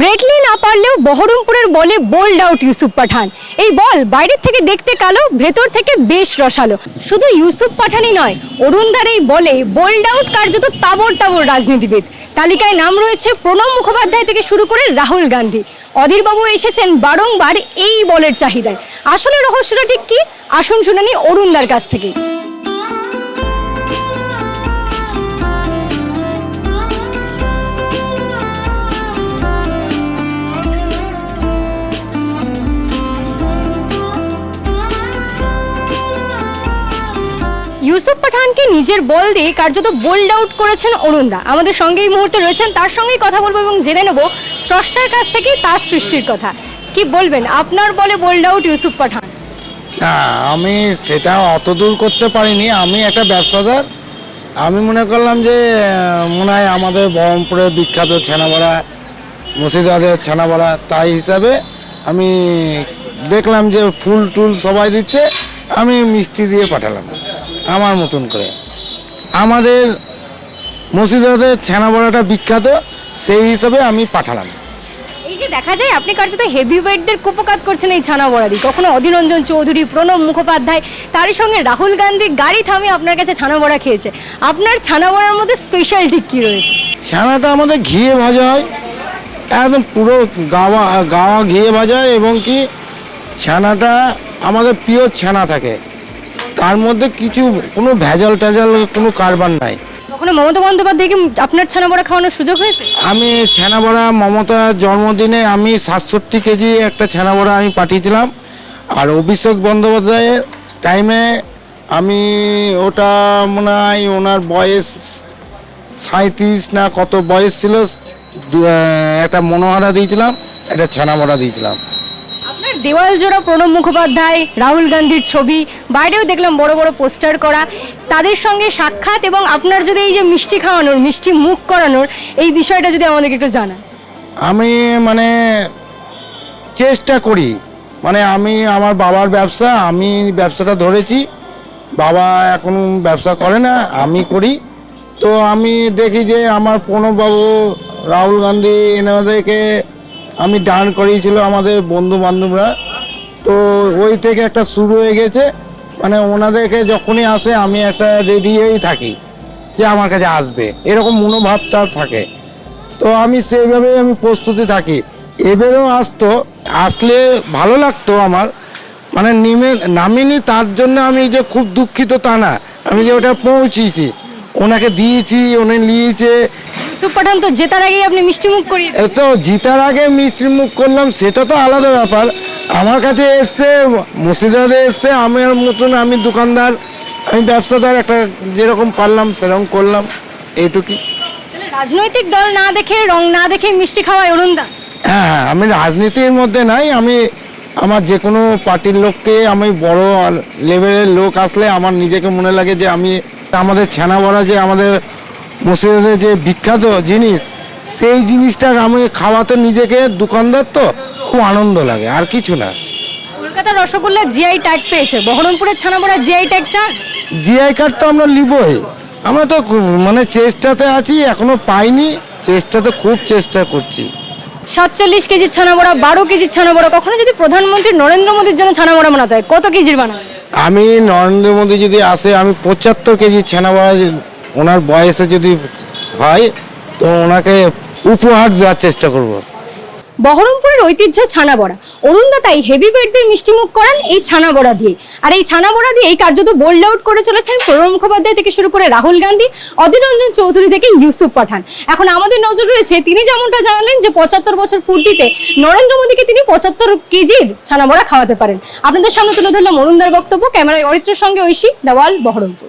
Brett Lee না পারলেও বহরমপুরের বলে বোল্ড আউট ইউসুফ পাঠান। এই বল বাইরের থেকে দেখতে কালো, ভেতর থেকে বেশ রসালো। শুধু ইউসুফ পাঠানই নয়, অরুণদার এই বলে বোল্ড আউট কার্যত তাবর তাবর রাজনীতিবিদ। তালিকায় নাম রয়েছে প্রণব মুখোপাধ্যায় থেকে শুরু করে রাহুল গান্ধী। অধীরবাবু এসেছেন বারংবার এই বলের চাহিদায়। আসলে রহস্যটা ঠিক কি? আসুন শুনানি অরুণদার কাছ থেকে। পাঠানকে নিজের বল দিয়ে কার্যত বোল্ড আউট করেছেন অরুণদা। আমাদের সঙ্গে এই মুহূর্তে রয়েছেন, তার সঙ্গেই কথা বলব এবং জেনে নেব স্রষ্টার কাছ থেকেই তার সৃষ্টির কথা। কি বলবেন? আপনার বলে বোল্ড আউট ইউসুফ পাঠান। না, আমি সেটা অত দূর করতে পারিনি। আমি একটা ব্যবসাদার। আমি মনে করলাম যে, মনে হয় আমাদের বহরমপুরের বিখ্যাত ছানাবড়া, মুর্শিদাবাদের ছানাবড়া, তাই হিসাবে আমি দেখলাম যে ফুল টুল সবাই দিচ্ছে। আমি মিষ্টি দিয়ে পাঠালাম আমার মতন করে। আমাদের মুর্শিদাবাদের ছানাবড়াটা বিখ্যাত সেই হিসাবে আমি পাঠালাম। এই যে দেখা যায় আপনি কার্যত হেভি ওয়েটদের কুপকাত করছেন এই ছানা বড়াদি কখনো অধীরঞ্জন চৌধুরী প্রণব মুখোপাধ্যায় তারই সঙ্গে রাহুল গান্ধী গাড়ি থামিয়ে আপনার কাছে ছানা বড়া খেয়েছে। আপনার ছানা বড়ার মধ্যে স্পেশাল ঠিক কি রয়েছে? ছানাটা আমাদের ঘিয়ে ভাজা হয় একদম পুরো গাওয়া গাওয়া ঘিয়ে ভাজা হয় এবং কি ছানাটা আমাদের পিওর ছানা থাকে। তার মধ্যে কিছু কোনো ভেজাল টেজাল কোনো কারবার নাই। কখনো মমতা বন্দ্যোপাধ্যায়কে আপনার ছানা বড়া খাওয়ানোর সুযোগ হয়েছে? আমি ছানা বড়া মমতার জন্মদিনে আমি সাতষট্টি কেজি একটা ছানা বড়া আমি পাঠিয়েছিলাম। আর অভিষেক বন্দ্যোপাধ্যায়ের টাইমে আমি ওটা মনে হয় ওনার বয়স সাঁত্রিশ না কত বয়স ছিল একটা মনোহারা দিয়েছিলাম একটা ছানা বড়া দিয়েছিলাম। আপনার দেওয়াল জোড়া প্রণব মুখোপাধ্যায়, রাহুল গান্ধীর ছবি। বাইরেও দেখলাম বড় বড় পোস্টার করা। তাদের সঙ্গে সাক্ষাৎ এবং আপনার যদি এই যে মিষ্টি খাওয়ানোর, মিষ্টি মুখ করানোর এই বিষয়টা যদি আমাদেরকে একটু জানান। আমি মানে চেষ্টা করি। মানে আমি আমার বাবার ব্যবসা, আমি ব্যবসাটা ধরেছি। বাবা এখন ব্যবসা করে না, আমি করি। তো আমি দেখি যে আমার প্রণববাবু, রাহুল গান্ধী, এনাদেরকে আমি ডান করিয়েছিল আমাদের বন্ধু বান্ধবরা তো ওই থেকে একটা শুরু হয়ে গেছে। মানে ওনাদেরকে যখনই আসে, আমি একটা রেডি হয়েই থাকি যে আমার কাছে আসবে। এরকম মনোভাবটা থাকে। তো আমি সেইভাবেই আমি প্রস্তুতি থাকি। এবারেও আসতো, আসলে ভালো লাগতো আমার। মানে নেমে, নামিনি তার জন্য আমি যে খুব দুঃখিত তা না। আমি যে ওটা পৌঁছিয়েছি। ওনাকে দিয়েছি, উনি নিয়েছে ইউসুফ পাঠান তো জেতার আগেই আপনি মিষ্টি মুখ করিয়ে এ তো জিতার আগে মিস্ত্রি মুখ করলাম সেটা তো আলাদা ব্যাপার। আমার কাছে এসছে মুর্শিদাবাদে এসছে আমার মতন আমি দোকানদার আমি ব্যবসাদার একটা যেরকম পারলাম সেরকম করলাম এইটুকুই। রাজনৈতিক দল না দেখে রং না দেখে মিষ্টি খাওয়ায় অরুণদা? হ্যাঁ হ্যাঁ আমি রাজনীতির মধ্যে নাই আমি আমার যে কোনো পার্টির লোককে আমি বড় লেভেলের লোক আসলে আমার নিজেকে মনে লাগে যে আমি আমাদের ছানা বড়া যে আমাদের মুর্শিদাবাদের যে বিখ্যাত জিনিস সেই জিনিসটা আমি খাওয়াতে নিজেকে দোকানদার তো খুব আনন্দ লাগে আর কিছু না। কলকাতার রসগোল্লা জিআই ট্যাগ পেয়েছে বহরমপুরের ছানাবড়া জিআই ট্যাগ চান? জিআই কার্ড তো আমরা নিবই। আমরা তো মানে চেষ্টাতে আছি এখনও পাইনি চেষ্টাতে খুব চেষ্টা করছি। সাতচল্লিশ কেজির ছানাবড়া বারো কেজির ছানাবড়া কখনো যদি প্রধানমন্ত্রী নরেন্দ্র মোদীর জন্য ছানাবড়া বানাতে হয় কত কেজির বানাবে? আমি নরেন্দ্র মোদী যদি আসে আমি পঁচাত্তর কেজি ছানাবড়া যে- ওনার বয়সে যদি হয়, তো ওনাকে উপহার দেওয়ার চেষ্টা করব। বহরমপুরের ঐতিহ্য ছানা বড়া অরুণদা তাই হেভি ওয়েটদের মিষ্টি মুখ করান এই ছানা বড়া দিয়ে। আর এই ছানা বড়া দিয়ে এই কার্যত বোল্ড আউট করে চলেছেন প্রণব মুখোপাধ্যায় থেকে শুরু করে রাহুল গান্ধী অধীর রঞ্জন চৌধুরী থেকে ইউসুফ পাঠান। এখন আমাদের নজর রয়েছে, তিনি যেমনটা জানালেন যে পঁচাত্তর বছর পূর্তিতে নরেন্দ্র মোদীকে তিনি পঁচাত্তর কেজির ছানা বড়া খাওয়াতে পারেন। আপনাদের সামনে তুলে ধরলাম অরুণদার বক্তব্য। ক্যামেরায় অরিত্রের সঙ্গে ঐশী, দেওয়াল, বহরমপুর।